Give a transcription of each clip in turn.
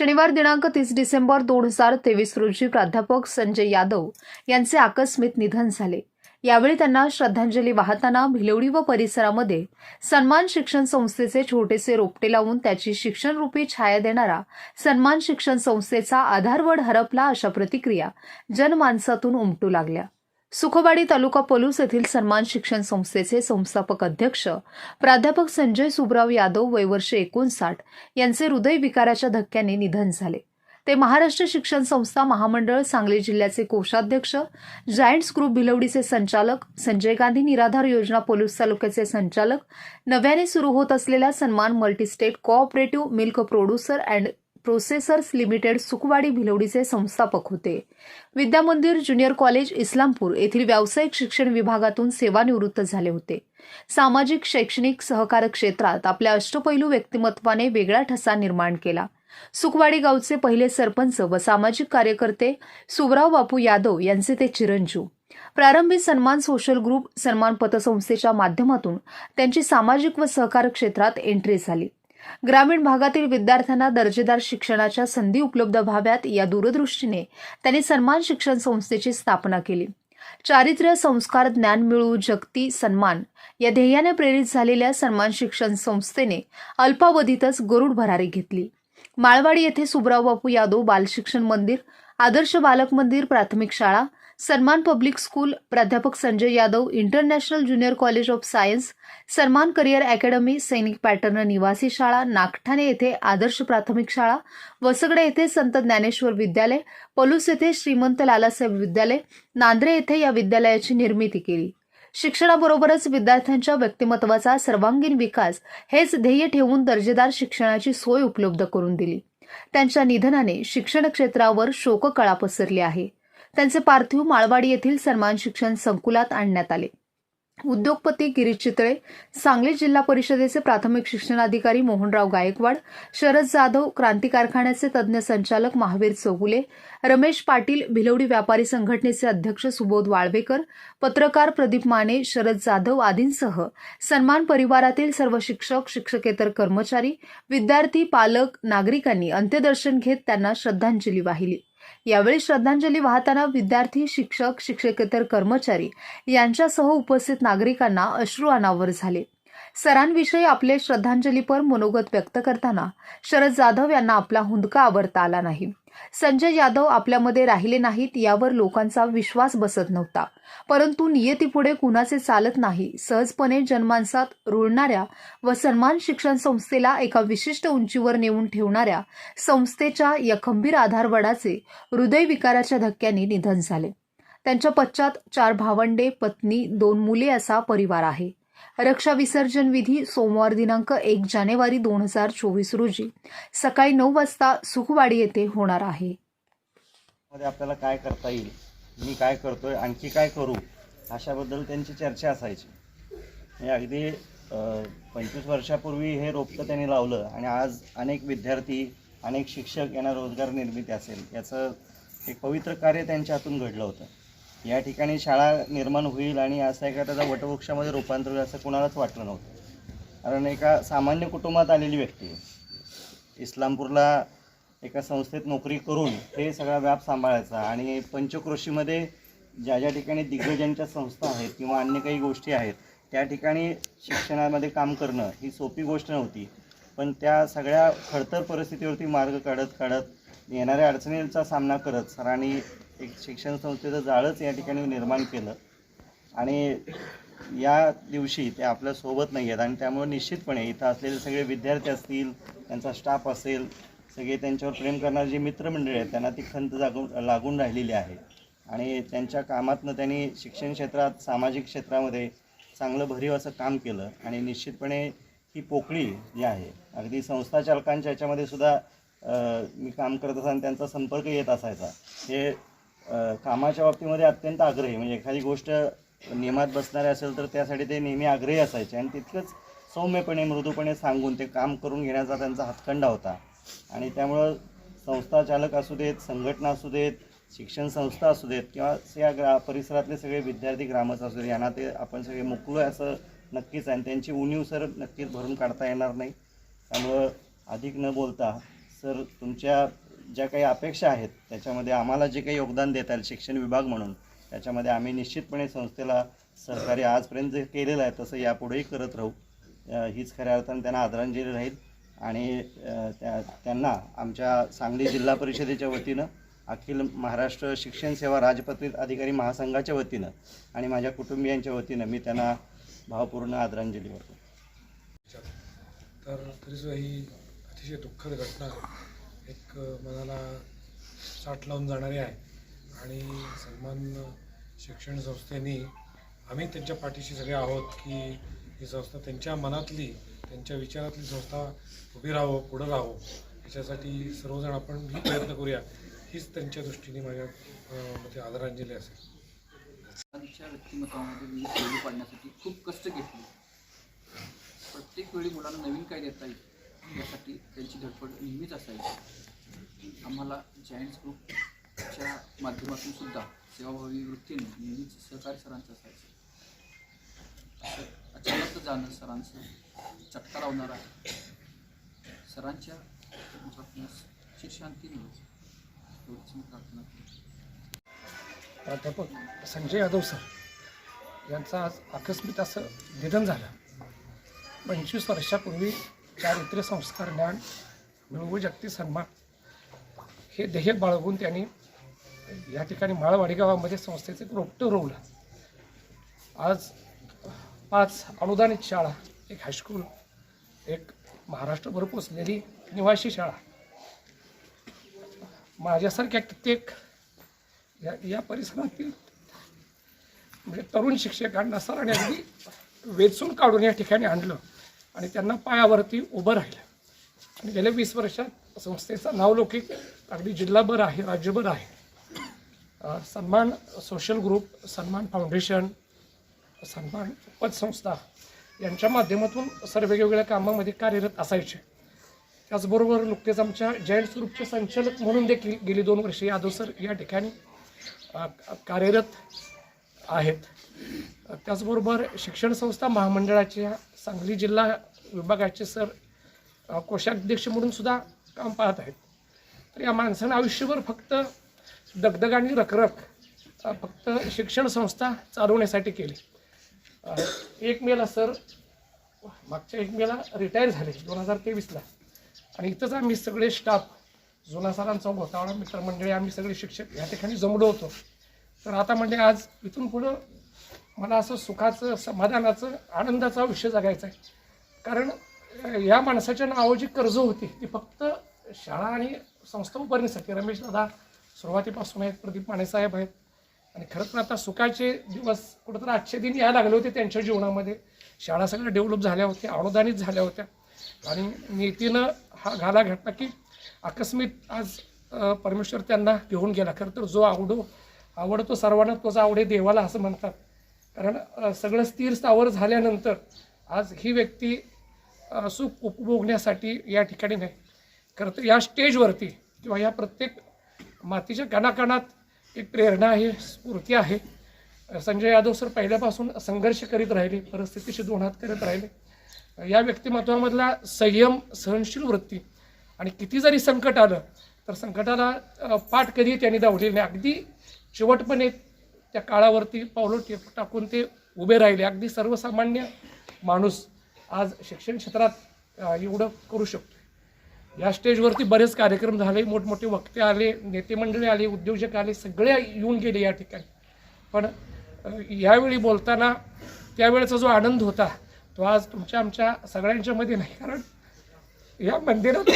शनिवार दिनांक तीस डिसेंबर दोन हजार तेवीस रोजी प्राध्यापक संजय यादव यांचे आकस्मिक निधन झाले. यावेळी त्यांना श्रद्धांजली वाहताना भिलवडी व परिसरामध्ये सन्मान शिक्षण संस्थेचे छोटेसे रोपटे लावून त्याची शिक्षणरूपी छाया देणारा सन्मान शिक्षण संस्थेचा आधारवड हरपला अशा प्रतिक्रिया जनमानसातून उमटू लागल्या. सुखवाडी तालुका पलूस येथील सन्मान शिक्षण संस्थेचे संस्थापक अध्यक्ष प्राध्यापक संजय सुबराव यादव वय वर्ष एकोणसाठ यांचे हृदयविकाराच्या धक्क्याने निधन झाले. ते महाराष्ट्र शिक्षण संस्था महामंडळ सांगली जिल्ह्याचे कोषाध्यक्ष जायंट्स ग्रुप भिलवडीचे संचालक संजय गांधी निराधार योजना पोलीस तालुक्याचे संचालक नव्याने सुरू होत असलेल्या Sanman multistate cooperative milk producer and processors limited Sukhwadi भिलवडीचे संस्थापक होते. विद्यामंदिर ज्युनियर कॉलेज इस्लामपूर येथील व्यावसायिक शिक्षण विभागातून सेवानिवृत्त झाले होते. सामाजिक शैक्षणिक सहकार क्षेत्रात आपल्या अष्टपैलू व्यक्तिमत्वाने वेगळा ठसा निर्माण केला. सुखवाडी गावचे पहिले सरपंच व सामाजिक कार्यकर्ते सुबराव बापू यादव यांचे ते चिरंजीव. प्रारंभी सन्मान सोशल ग्रुप सन्मान पतसंस्थेच्या माध्यमातून त्यांची सामाजिक व सहकार क्षेत्रात एंट्री झाली. ग्रामीण भागातील विद्यार्थ्यांना दर्जेदार शिक्षणाच्या संधी उपलब्ध व्हाव्यात या दूरदृष्टीने त्यांनी सन्मान शिक्षण संस्थेची स्थापना केली. चारित्र्य संस्कार ज्ञान मिळू जगती सन्मान या ध्येयाने प्रेरित झालेल्या सन्मान शिक्षण संस्थेने अल्पावधीतच गरुड भरारी घेतली. माळवाडी येथे सुबराव बापू यादव बालशिक्षण मंदिर आदर्श बालक मंदिर प्राथमिक शाळा सन्मान पब्लिक स्कूल प्राध्यापक Sanjay Yadav international junior college of science Sanman career academy Sainik pattern निवासी शाळा नागठाणे येथे आदर्श प्राथमिक शाळा वसगडे येथे संत ज्ञानेश्वर विद्यालय पलूस येथे श्रीमंत लालासाहेब विद्यालय नांद्रे येथे या विद्यालयाची निर्मिती केली. शिक्षणाबरोबरच विद्यार्थ्यांच्या व्यक्तिमत्वाचा सर्वांगीण विकास हेच ध्येय ठेवून दर्जेदार शिक्षणाची सोय उपलब्ध करून दिली. त्यांच्या निधनाने शिक्षण क्षेत्रावर शोककळा पसरली आहे. त्यांचे पार्थिव माळवाडी येथील सन्मान शिक्षण संकुलात आणण्यात आले. उद्योगपती गिरीश चितळे सांगली जिल्हा परिषदेचे प्राथमिक शिक्षणाधिकारी मोहनराव गायकवाड शरद जाधव क्रांती कारखान्याचे तज्ज्ञ संचालक महावीर चौगुले रमेश पाटील भिलवडी व्यापारी संघटनेचे अध्यक्ष सुबोध वाळवेकर पत्रकार प्रदीप माने शरद जाधव आदींसह सन्मान परिवारातील सर्व शिक्षक शिक्षकेतर कर्मचारी विद्यार्थी पालक नागरिकांनी अंत्यदर्शन घेत त्यांना श्रद्धांजली वाहिली. यावेळी श्रद्धांजली वाहताना विद्यार्थी शिक्षक शिक्षकेतर कर्मचारी यांच्यासह उपस्थित नागरिकांना अश्रू अनावर झाले. सरांविषयी आपले श्रद्धांजलीपर मनोगत व्यक्त करताना शरद जाधव यांना आपला हुंदका आवरता आला नाही. संजय यादव आपल्यामध्ये राहिले नाहीत यावर लोकांचा विश्वास बसत नव्हता. परंतु नियतीपुढे कुणाचे चालत नाही सहजपणे जनमानसात रुळणाऱ्या व सन्मान शिक्षण संस्थेला एका विशिष्ट उंचीवर नेऊन ठेवणाऱ्या संस्थेच्या या खंबीर आधारवडाचे हृदयविकाराच्या धक्क्याने निधन झाले. त्यांच्या पश्चात चार भावंडे पत्नी दोन मुले असा परिवार आहे. रक्षा विसर्जन विधी सोमवार दिनांक एक जानेवारी दोन हजार चोवीस रोजी. सकाळी नऊ वाजता सुखवाडी येथे होणार आहे. मध्ये आपल्याला काय करता येईल मी काय करतोय आणखी काय करू अशाबद्दल त्यांची चर्चा असायची. म्हणजे अगदी पंचवीस वर्षापूर्वी हे रोपटं त्यांनी लावलं आणि आज अनेक विद्यार्थी अनेक शिक्षक यांना रोजगार निर्मिती असेल याचं एक पवित्र कार्य त्यांच्या हातून घडलं होतं. या ठिकाणी शाळा निर्माण होईल आणि असं एका त्याचा वटवृक्षामध्ये रूपांतर होईल असं कुणालाच वाटलं नव्हतं. कारण एका सामान्य कुटुंबात आलेली व्यक्ती इस्लामपूरला एका संस्थेत नोकरी करून हे सगळा व्याप सांभाळायचा आणि पंचक्रोशीमध्ये ज्या ज्या ठिकाणी दिग्गजांच्या संस्था आहेत किंवा अन्य काही गोष्टी आहेत त्या ठिकाणी शिक्षणामध्ये काम करणं ही सोपी गोष्ट नव्हती. पण त्या सगळ्या खडतर परिस्थितीवरती मार्ग काढत काढत येणाऱ्या अडचणींचा सामना करत सरांनी एक शिक्षण संस्थेचं जाळंच या ठिकाणी निर्माण केलं. आणि या दिवशी ते आपल्यासोबत नाही आहेत आणि त्यामुळे निश्चितपणे इथं असलेले सगळे विद्यार्थी असतील त्यांचा स्टाफ असेल सगळे त्यांच्यावर प्रेम करणारे जे मित्रमंडळी आहेत त्यांना ती खंत जागून लागून राहिलेली आहे. आणि त्यांच्या कामातनं त्यांनी शिक्षण क्षेत्रात सामाजिक क्षेत्रामध्ये चांगलं भरीव असं काम केलं. आणि निश्चितपणे ही पोकळी जी आहे अगदी संस्था चालकांच्या याच्यामध्ये सुद्धा मी काम करत असताना त्यांचा संपर्क येत असायचा. हे कामाच्या बाबतीमध्ये अत्यंत आग्रही. म्हणजे एखादी गोष्ट नियमात बसणारे असेल तर त्यासाठी ते नेहमी आग्रही असायचे. आणि तितकंच सौम्यपणे मृदूपणे सांगून ते काम करून घेण्याचा त्यांचा हातखंडा होता. आणि त्यामुळं संस्था चालक असू देत संघटना असू देत शिक्षण संस्था असू देत किंवा या ग्रा परिसरातले सगळे विद्यार्थी ग्रामस्थ असू देत यांना ते आपण सगळे मुकलो आहे असं नक्कीच आहे. आणि त्यांची उणीव सर नक्कीच भरून काढता येणार नाही. त्यामुळं अधिक न बोलता सर तुमच्या ज्या काही अपेक्षा आहेत त्याच्यामध्ये आम्हाला जे काही योगदान देता येईल शिक्षण विभाग म्हणून त्याच्यामध्ये आम्ही निश्चितपणे संस्थेला सहकार्य आजपर्यंत जे केलेलं आहे तसं यापुढेही करत राहू. हीच खऱ्या अर्थानं त्यांना आदरांजली राहील. आणि त्या त्यांना आमच्या सांगली जिल्हा परिषदेच्या वतीनं अखिल महाराष्ट्र शिक्षण सेवा राजपत्रित अधिकारी महासंघाच्या वतीनं आणि माझ्या कुटुंबियांच्या वतीनं मी त्यांना भावपूर्ण आदरांजली वाटतो तर तरीसुद्धा ही अतिशय दुःखद घटना एक मनाला साठ लावून जाणारी आहे. आणि सन्मान शिक्षण संस्थेने आम्ही त्यांच्या पाठीशी सगळे आहोत की ही संस्था त्यांच्या मनातली त्यांच्या विचारातली संस्था उभी राहावं पुढं राहावं. याच्यासाठी सर्वजण आपण ही प्रयत्न करूया. हीच त्यांच्या दृष्टीने माझ्या मते आदरांजली असेल. मुलांच्या व्यक्तिमत्वामध्ये मी पैलू पाडण्यासाठी खूप कष्ट घेतले. प्रत्येक वेळी मुलांना नवीन काय देता येईल? यासाठी त्यांची धडपड नेहमीच असायची. आम्हाला जायंट्स ग्रुपच्या माध्यमातून सुद्धा सेवाभावी वृत्तीने नेहमीच सहकार्य सरांचं असायचं. असं अचानक जाणं सरांचं चटका लावणारा सरांच्या आत्म्यास शांती प्राध्यापक संजय यादव सर यांचं आज आकस्मिक असं निधन झालं. पंचवीस वर्षापूर्वी चारित्र्य संस्कार ज्ञान मिळवू जगती सन्मान. हे ध्येय बाळगून त्यांनी या ठिकाणी माळवाडी गावामध्ये संस्थेचं एक रोपटं रोवलं. आज पाच अनुदानित शाळा एक हायस्कूल एक महाराष्ट्रभर पोचलेली निवासी शाळा. माझ्यासारख्या कित्येक या या परिसरातील म्हणजे तरुण शिक्षकांना सरांनी अगदी वेचून काढून या ठिकाणी आणलं. आणि त्यांना पायावरती उभं राहिलं. आणि गेल्या वीस वर्षात संस्थेचा नावलौकिक अगदी जिल्हाभर आहे राज्यभर आहे. सन्मान सोशल ग्रुप सन्मान फाउंडेशन सन्मान पतसंस्था यांच्या माध्यमातून सर वेगवेगळ्या कामामध्ये कार्यरत असायचे. त्याचबरोबर नुकतेच आमच्या जयंट ग्रुपचे संचालक म्हणून देखील गेली दोन वर्षे यादव सर या ठिकाणी कार्यरत आहेत. त्याचबरोबर शिक्षण संस्था महामंडळाच्या सांगली जिल्हा विभागाचे सर कोषाध्यक्ष म्हणून सुद्धा काम पाहत आहेत. तर या माणसानं आयुष्यभर फक्त दगदग आणि रखरख फक्त शिक्षण संस्था चालवण्यासाठी केली. एक मेला सर मागच्या एक मेला रिटायर झाले दोन हजार तेवीसला. आणि इथंच आम्ही सगळे स्टाफ जुना सरांचा घोटाळा मित्रमंडळी आम्ही सगळे शिक्षक या ठिकाणी जमलो होतो. तर आता म्हणजे आज इथून पुढं मला असं सुखाचं समाधानाचं आनंदाचं आयुष्य जगायचं आहे. कारण या माणसाच्या नावं जी कर्ज होती ती फक्त शाळा आणि संस्था उभारण्यासाठी रमेश दादा सुरुवातीपासून आहेत प्रदीप मानेसाहेब आहेत. आणि खरं तर आता सुखाचे दिवस कुठंतरी आजचे दिन यायला लागले होते त्यांच्या जीवनामध्ये. शाळा सगळ्या डेव्हलप झाल्या होत्या अनुदानित झाल्या होत्या. आणि नीतीनं हा घाला घातला की आकस्मिक आज परमेश्वर त्यांना घेऊन गेला. खरं तर जो आवडो आवडतो सर्वांना तोच आवडे देवाला असं म्हणतात. कारण सगळं स्थिर स्थावर झाल्यानंतर आज ही व्यक्ती सुख उपभोगण्यासाठी या ठिकाणी नाही. खरं तर या स्टेजवरती किंवा या प्रत्येक मातीच्या कणाकणात एक प्रेरणा आहे स्फूर्ती आहे. संजय यादव सर पहिल्यापासून संघर्ष करीत राहिले परिस्थितीशी दोन हात करत राहिले. या व्यक्तिमत्वामधला संयम सहनशील वृत्ती आणि किती जरी संकट आलं तर संकटाला पाठ कधी त्यांनी दावलेली नाही. अगदी शेवटपणे त्या काळावरती पावलं टे- टाकून ते उभे राहिले. अगदी सर्वसामान्य माणूस आज शिक्षण क्षेत्रात एवढं करू शकतो या स्टेजवरती बरेच कार्यक्रम झाले मोठमोठे वक्ते आले नेते मंडळी आले उद्योजक आले सगळे येऊन गेले या ठिकाणी. पण यावेळी बोलताना त्यावेळेचा जो आनंद होता तो आज तुमच्या आमच्या सगळ्यांच्यामध्ये नाही. कारण या मंदिरात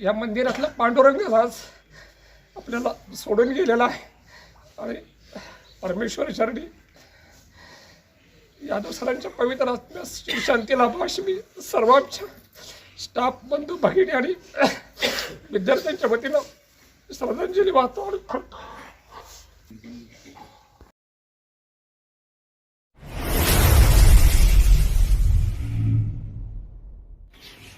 या मंदिरातला पांडुरंग आज आपल्याला सोडून गेलेला आहे. आणि परमेश्वर चरणी यादव सरांच्या पवित्र आत्म्यास श्री शांती मी सर्वांच्या स्टाफ बंधू भगिनी आणि विद्यार्थ्यांच्या वतीनं श्रद्धांजली वाहतो आणि